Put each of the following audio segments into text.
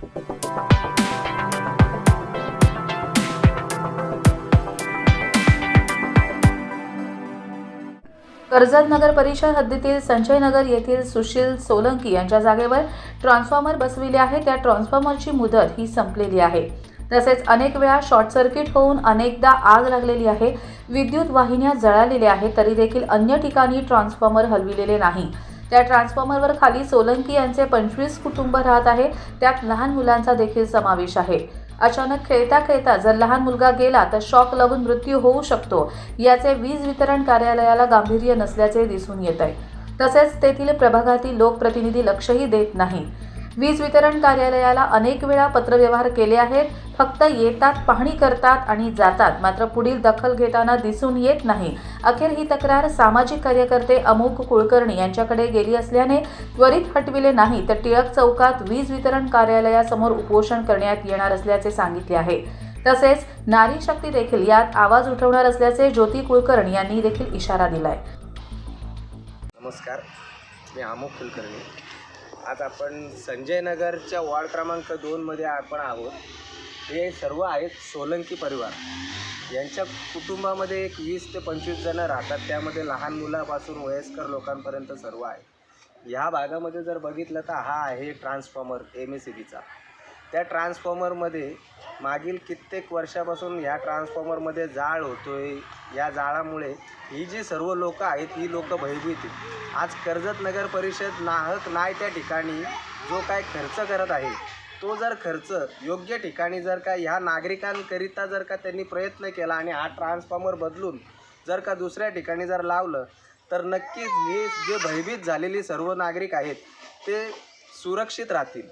कर्जत नगर परिषद हद्दीतील संजय नगर येथील सुशील सोलंकी यांच्या जागेवर ट्रान्सफॉर्मर बसविले आहे. त्या ट्रान्सफॉर्मरची मुदत ही संपलेली आहे. तसेच अनेक वेळा शॉर्ट सर्किट होऊन अनेकदा आग लागलेली आहे. विद्युत वाहिन्या जळालेल्या आहेत तरी देखील अन्य ठिकाणी ट्रान्सफॉर्मर हलविलेले नाही. त्या ट्रान्सफॉर्मरवर खाली सोलंकी यांचे पंचवीस कुटुंब राहत आहे. त्यात लहान मुलांचा देखील समावेश आहे. अचानक खेळता खेळता जर लहान मुलगा गेला तर शॉक लागून मृत्यू होऊ शकतो. याचे वीज वितरण कार्यालयाला गांभीर्य नसल्याचे दिसून येत आहे. तसेच तेथील प्रभागातील लोकप्रतिनिधी लक्षही देत नाही. वीज वितरण कार्यालयाला अनेक वेळा पत्रव्यवहार केले आहेत. फक्त येतात पाहणी करतात आणि जातात. मात्र पुढील दखल घेताना दिसून येत नाही. अखेर ही तक्रार सामाजिक कार्यकर्ते अमुक कुलकर्णी यांच्याकडे गेली असल्याने त्वरित हटविले नाही तर टिळक चौकात वीज वितरण कार्यालयासमोर उपोषण करण्यात येणार असल्याचे सांगितले आहे. तसेच नारी शक्ती देखील यात आवाज उठवणार असल्याचे ज्योती कुलकर्णी यांनी देखील इशारा दिलाय. नमस्कार. मी अमोक कुलकर्णी. आज आपण संजय नगरच्या वॉर्ड क्रमांक दोनमध्ये आपण आहोत. हे सर्व आहेत सोलंकी परिवार. यांच्या कुटुंबामध्ये एक वीस ते पंचवीस जणं राहतात. त्यामध्ये लहान मुलापासून वयस्कर लोकांपर्यंत सर्व आहे. ह्या भागामध्ये जर बघितलं तर हा आहे ट्रान्सफॉर्मर एम एस सी बीचा त्या ट्रान्सफॉर्मरमध्ये मागील कित्येक वर्षापासून ह्या ट्रान्सफॉर्मरमध्ये जाळ होतोय. या जाळामुळे ही जी सर्व लोकं आहेत ही लोकं भयभीत आहेत. आज कर्जत नगर परिषद नाहक नाही त्या ठिकाणी जो काय खर्च करत आहे तो जर खर्च योग्य ठिकाणी जर का ह्या नागरिकांकरिता जर का त्यांनी प्रयत्न केला आणि हा ट्रान्सफॉर्मर बदलून जर का दुसऱ्या ठिकाणी जर लावलं तर नक्कीच हे जे भयभीत झालेली सर्व नागरिक आहेत ते सुरक्षित राहतील.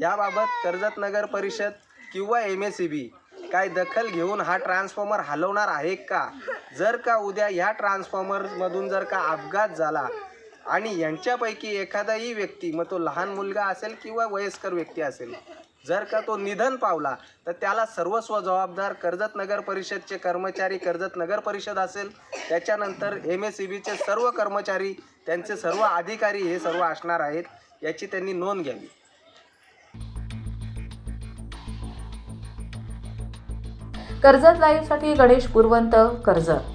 याबाबत कर्जत नगर परिषद किंवा एम एस सी बी काय दखल घेऊन हा ट्रान्सफॉर्मर हलवणार आहे का? जर का उद्या ह्या ट्रान्सफॉर्मरमधून जर का अपघात झाला आणि यांच्यापैकी एखादाही व्यक्ती मग तो लहान मुलगा असेल किंवा वयस्कर व्यक्ती असेल जर का तो निधन पावला तर त्याला सर्वस्व जबाबदार कर्जत नगर परिषदचे कर्मचारी कर्जत नगर परिषद असेल त्याच्यानंतर एम एस सी बीचे सर्व कर्मचारी त्यांचे सर्व अधिकारी हे सर्व असणार आहेत याची त्यांनी नोंद घ्यावी. कर्जत लाईव्हसाठी गणेश पुरवंत कर्जत.